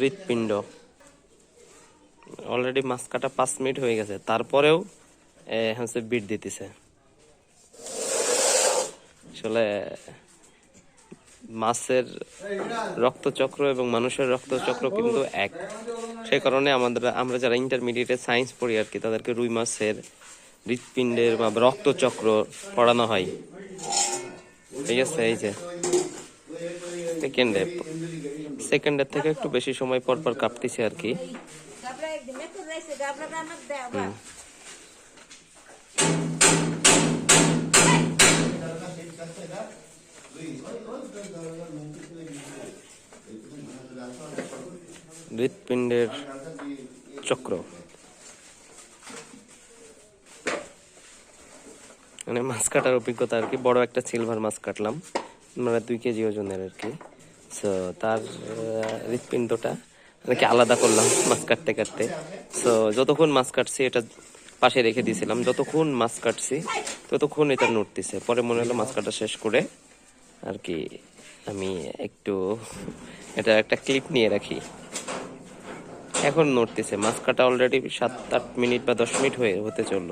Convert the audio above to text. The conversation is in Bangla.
হৃৎপিণ্ড। অলরেডি মাছ কাটা পাঁচ মিনিট হয়ে গেছে। তারপরেও হচ্ছে বিট দিতেছে। আসলে মাছের রক্তচক্র এবং মানুষের রক্তচক্র কিন্তু এক। সেই কারণে আমাদের, আমরা যারা ইন্টারমিডিয়েটে সায়েন্স পড়ি আর কি, তাদেরকে রুই মাছের হৃৎপিণ্ডের বা রক্তচক্র পড়ানো হয়। ঠিক আছে, এই যে। সেকেন্ডে সেকেন্ডের থেকে একটু বেশি সময় পর পর কাঁপতেছে আর কি। হৃৎপিণ্ডের চক্র। মানে মাছ কাটার অভিজ্ঞতা আর কি, বড় একটা সিলভার মাছ কাটলাম। মানে দুই কেজি ওজনের আর কি। সো তার হৃৎপিণ্ডটা আর কি আলাদা করলাম মাছ কাটতে কাটতে? সো যতক্ষণ মাছ কাটছি, এটা পাশে রেখে দিয়েছিলাম। যতক্ষণ মাছ কাটছি, ততক্ষণ এটা নড়তেছে। পরে মনে হলো মাছ কাটা শেষ করে আর কি আমি একটু, এটা একটা ক্লিপ নিয়ে রাখি। এখন নড়তেছে। মাছ কাটা অলরেডি সাত আট মিনিট বা দশ মিনিট হয়ে, হতে চলল।